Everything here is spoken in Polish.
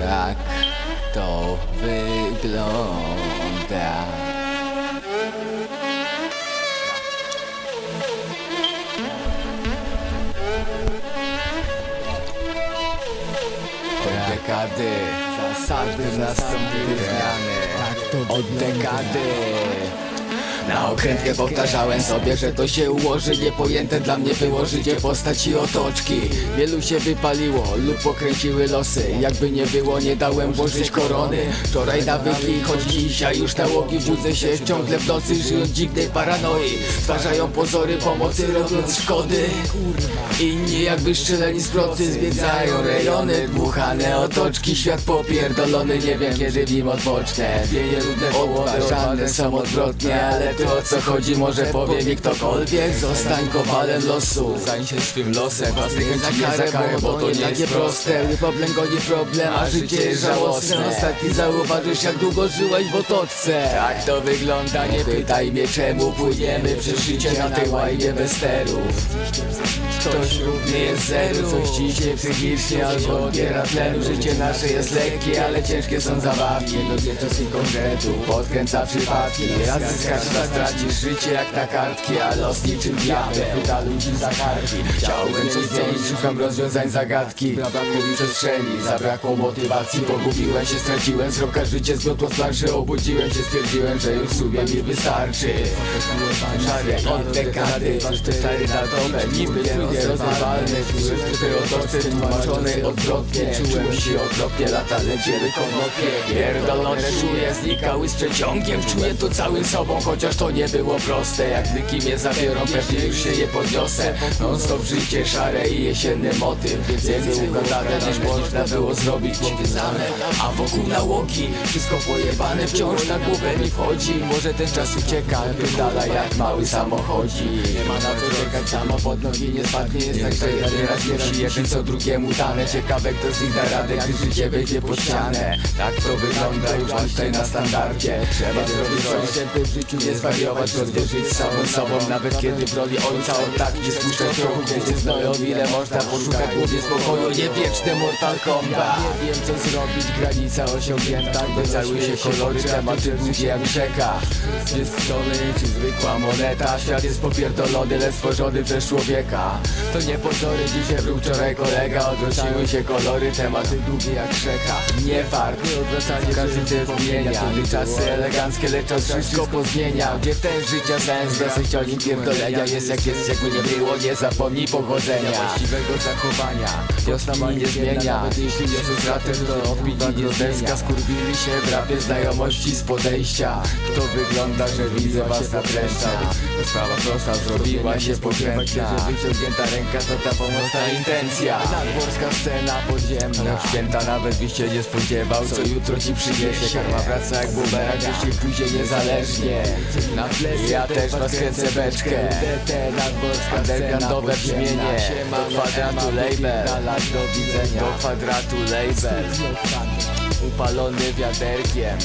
Tak to wygląda. Od dekady zasady nastąpiły zmiany. Od dekady na okrętkę powtarzałem sobie, że to się ułoży. Niepojęte dla mnie było życie postaci otoczki. Wielu się wypaliło lub pokręciły losy. Jakby nie było, nie dałem włożyć korony. Wczoraj nawyki, choć dzisiaj już nałogi Budzę się ciągle w nocy, żyjąc dziwnej paranoi Stwarzają pozory pomocy, robiąc szkody. Inni jakby strzeleni z procy Zwiedzają rejony, dmuchane otoczki Świat popierdolony, nie wiem kiedy w nim odpocznę. Wieje ludne połowy, są odwrotnie Ale to o co chodzi, może powie mi ktokolwiek. Zostań kowalem losu. Zań się swym losem, chęci nie za karę Bo to nie takie proste, problem goni problem A życie jest żałosne. Ostatni zauważysz jak długo żyłeś w otoczce Tak to wygląda, nie pytaj mnie czemu Płyniemy życie na tej łajnie bez sterów Ktoś równy jest zeru Coś ciśnie psychicznie albo odbiera tlenu Życie nasze jest lekkie, ale ciężkie są zabawki. Czasem konkretu podkręca przypadki. Raz zyskasz, raz tracisz życie jak na kartki A los niczym diabeł. Pyta ludzi za kartki Chciałbym coś zmienić, szukam rozwiązań zagadki. Zabrakło mi przestrzeni, zabrakło motywacji. Pogubiłem się, straciłem wzrok, a życie zgotło z planszy. Obudziłem się, stwierdziłem, że już sobie mi wystarczy. Szary od dekady, stary na Niby nie rozrywalny, czułem w tej otoczce tłumaczony odwrotnie. Czułem się okropnie, lata lecieli konopie Pierdolone czuję, znikały z przeciągiem. Czuję to całym sobą, chociaż to nie było proste. Jak byki mnie zabiorą, pewnie już się nie podniosę. Non stop życie, szare i jesienny motyw Więcej ugadane niż można było zrobić Powiązane, a wokół nałogi Wszystko pojebane, wciąż na głowę mi wchodzi. Może ten czas ucieka, wydala jak mały samochodzi Nie ma na co czekać, samo pod nogi nie spadnie Jest tak, że jeden raz pierwsi, jeden co drugiemu dane Ciekawe kto z nich da radę, gdy życie wejdzie pod ścianę. Tak to wygląda, już tutaj na standardzie. Trzeba zrobić coś, w życiu nie zwariować Godnie żyć samą sobą, nawet kiedy w roli ojca od tak nie spuszczać trochę Gdzie się znoją, ile można poszukać głowie spokoju. Nie wieczne Mortal Kombat. Nie wiem co zrobić, granica osiągnięta Docałuj się kolory, tematy długie jak rzeka. Jest stole czy zwykła moneta. Świat jest popierdolony, lecz stworzony przez człowieka To nie pozory, dzisiaj był wczoraj kolega. Odwróciły się kolory, tematy długie jak rzeka. Nie fart, nie odwracanie każdy cię zmienia. Czasy eleganckie, lecz czas wszystko pozmienia Gdzie ten życia sens, dosyć o nim pierdolenia. Jest jak jest, jakby nie było, nie zapomnij pochodzenia. Właściwego zachowania, wiosna mi nie zmienia. Nawet jeśli nie są stratem, to opinii nie deska Skurwili się w rapie znajomości z podejścia. Kto wygląda, że widzę was na treszczach To sprawa prosta, zrobiła się pokrętna Wyciągnięta ręka to ta pomocna intencja. Nadworska scena podziemna. Święta nawet byś się nie spodziewał Co jutro ci przyniesie. Karma wraca jak bumerang Gdzieś się pójdzie niezależnie. Na plecy Ja też was kręcę beczkę. Undergroundowe brzmienie. Do kwadratu label. Do widzenia. Do kwadratu label. Upalony wiaderkiem